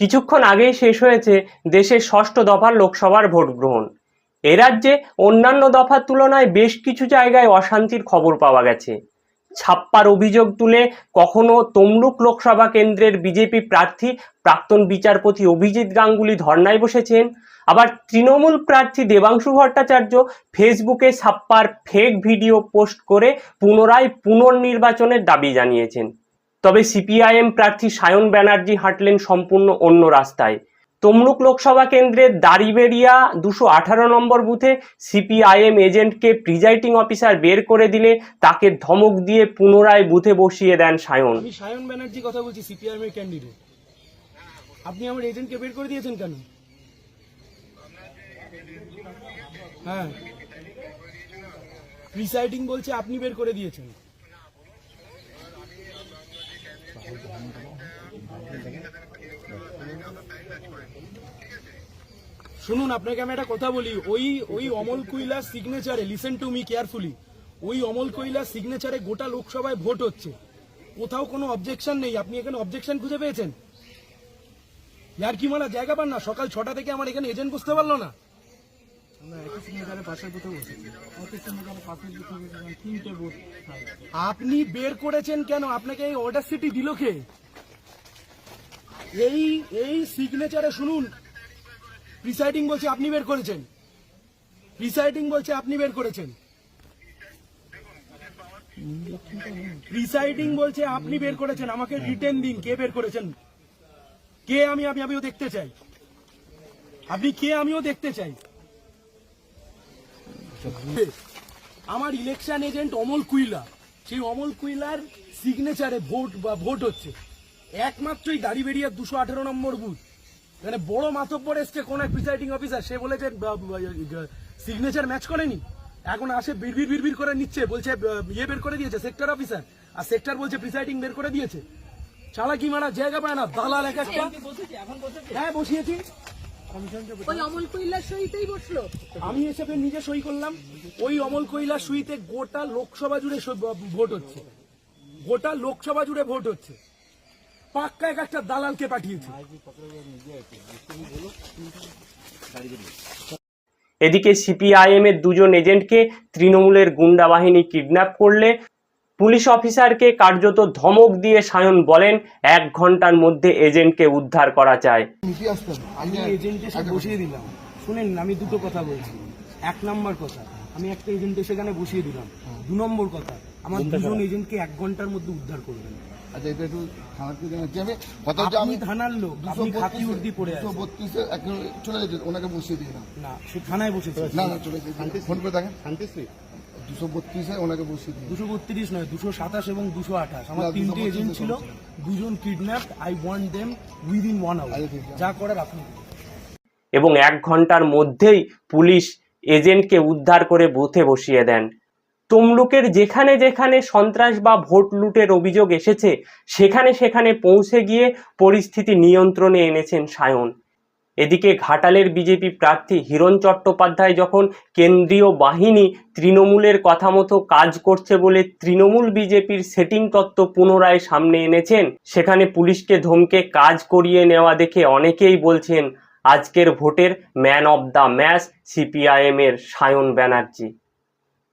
কিছুক্ষণ আগেই শেষ হয়েছে দেশের ষষ্ঠ দফার লোকসভার ভোট গ্রহণ। এ রাজ্যে অন্যান্য দফার তুলনায় বেশ কিছু জায়গায় অশান্তির খবর পাওয়া গেছে। ছাপ্পার অভিযোগ তুলে কখনো তমলুক লোকসভা কেন্দ্রের বিজেপি প্রার্থী প্রাক্তন বিচারপতি অভিজিৎ গাঙ্গুলি ধর্নায় বসেছেন। আবার তৃণমূল প্রার্থী দেবাংশু ভট্টাচার্য ফেসবুকে ছাপ্পার ফেক ভিডিও পোস্ট করে পুনরায় পুনর্নির্বাচনের দাবি জানিয়েছেন। তবে সিপিআইএম প্রার্থী সায়ন ব্যানার্জি হাঁটলেন সম্পূর্ণ অন্য রাস্তায়। তমলুক লোকসভা কেন্দ্রের দাড়িবেড়িয়া দুশো আঠারো নম্বর বুথে সিপিআইএম এজেন্টকে প্রিজাইডিং অফিসার বের করে দিলে তাকে ধমক দিয়ে পুনরায় বুথে বসিয়ে দেন সায়ন। আমি সায়ন ব্যানার্জি কথা বলছি, সিপিআইএম এর ক্যান্ডিডেট আপনি আমার এজেন্টকে বের করে দিয়েছেন কেন? হ্যাঁ। প্রিসাইডিং বলছে, আপনি বের করে দিয়েছেন। শুনুন, আপনাকে আমি একটা কথা বলি। ওই ওই অমল কৈলাস সিগনেচারে লিসেন টু মি কেয়ারফুলি ওই অমল কৈলাস সিগনেচারে গোটা লোকসভায় ভোট হচ্ছে। কোথাও কোনো অবজেকশন নেই। আপনি এখানে অবজেকশন খুঁজে পেয়েছেন? ইয়ার কি মানা জায়গা পান না? সকাল ছটা থেকে আমার এখানে এজেন্ট বুঝতে পারল না। আপনি বের করেছেন কেন? আপনাকে এই অর্ডার সিটি দিল কে? এই এই সিগনেচারে শুনুন। প্রিসাইডিং বলছে আপনি বের করেছেন। প্রিসাইডিং বলছে আপনি বের করেছেন। প্রিসাইডিং বলছে আপনি বের করেছেন। আমাকে রিটেন দিন, কে বের করেছেন? কে আমি আমি, আমিও দেখতে চাই। আপনি কে আমিও দেখতে চাই? আমার ইলেকশন এজেন্ট অমল কুইলা। সেই অমল কুইলার সিগনেচারে ভোট বা ভোট হচ্ছে। একমাত্রই দাড়ি বেরিয়ে দুশো আঠেরো নম্বর বুথ মানে বড় মাতব্বর এসছে কোন এক প্রিসাইডিং অফিসার সে বলেছে সিগনেচার ম্যাচ করেনি। এখন আসে বিড়বির বিড়বির করে নিচ্ছে বলছে ইয়ে বের করে দিয়েছে সেক্টর অফিসার আর সেক্টর বলছে প্রিসাইডিং বের করে দিয়েছে। চালাকি মারা জায়গা পায় না দালাল এক একটা। হ্যাঁ বসিয়েছি। ওই অমল কৈলাস সহিতেই বসল। আমি এসে নিজে সই করলাম। ওই অমল কৈলা সুইতে গোটা লোকসভা জুড়ে সই- ভোট হচ্ছে। গোটা লোকসভা জুড়ে ভোট হচ্ছে। পাক্কা এক একটা দালালকে পাঠিয়েছে। এদিকে সিপিআইএম এর দুজন এজেন্টকে তৃণমূলের গুন্ডা বাহিনী কিডন্যাপ করলে পুলিশ অফিসারকে কার্যত ধমক দিয়ে সায়ন বলেন এক ঘণ্টার মধ্যে এজেন্টকে উদ্ধার করা চায় আমি এজেন্টের সাথে বসিয়ে দিলাম। শুনেন আমি দুটো কথা বলছি। এক নম্বর কথা আমি একটা এজেন্টের সেখানে বসিয়ে দিলাম। দু নম্বর কথা আমার দুজন এজেন্টকে এক ঘণ্টার মধ্যে উদ্ধার করবেন। আচ্ছা এটা একটু থানাতে জানাচ্ছি কথা হচ্ছে আমি থানার লোক আপনি খাকি উর্দি পড়ে আছেন। বত্রিশে এখন চলে যেতে ওনাকে বসিয়ে দিয়ে না না সে থানায় বসেছে। না না চলে ফোন করে দেখেন। দুশো বত্রিশে ওনাকে বসিয়ে দিয়ে দুশো বত্রিশ নয় দুশো সাতাশ এবং দুশো আঠাশ। আমার তিনটে এজেন্ট ছিল দুজন kidnap I want them within one hour ঠিক আছে। যা করার আপনি এবং এক ঘণ্টার মধ্যেই পুলিশ এজেন্টকে উদ্ধার করে বুথে বসিয়ে দেন। তমলুকের যেখানে যেখানে সন্ত্রাস বা ভোট লুটের অভিযোগ এসেছে সেখানে সেখানে পৌঁছে গিয়ে পরিস্থিতি নিয়ন্ত্রণে এনেছেন সায়ন। এদিকে ঘাটালের বিজেপি প্রার্থী হিরণ চট্টোপাধ্যায় যখন কেন্দ্রীয় বাহিনী তৃণমূলের কথা মতো কাজ করছে বলে তৃণমূল বিজেপির সেটিং তত্ত্ব পুনরায় সামনে এনেছেন, সেখানে পুলিশকে ধমকে কাজ করিয়ে নেওয়া দেখে অনেকেই বলছেন, আজকের ভোটের ম্যান অব দ্য ম্যাচ সিপিআইএমের সায়ন ব্যানার্জি।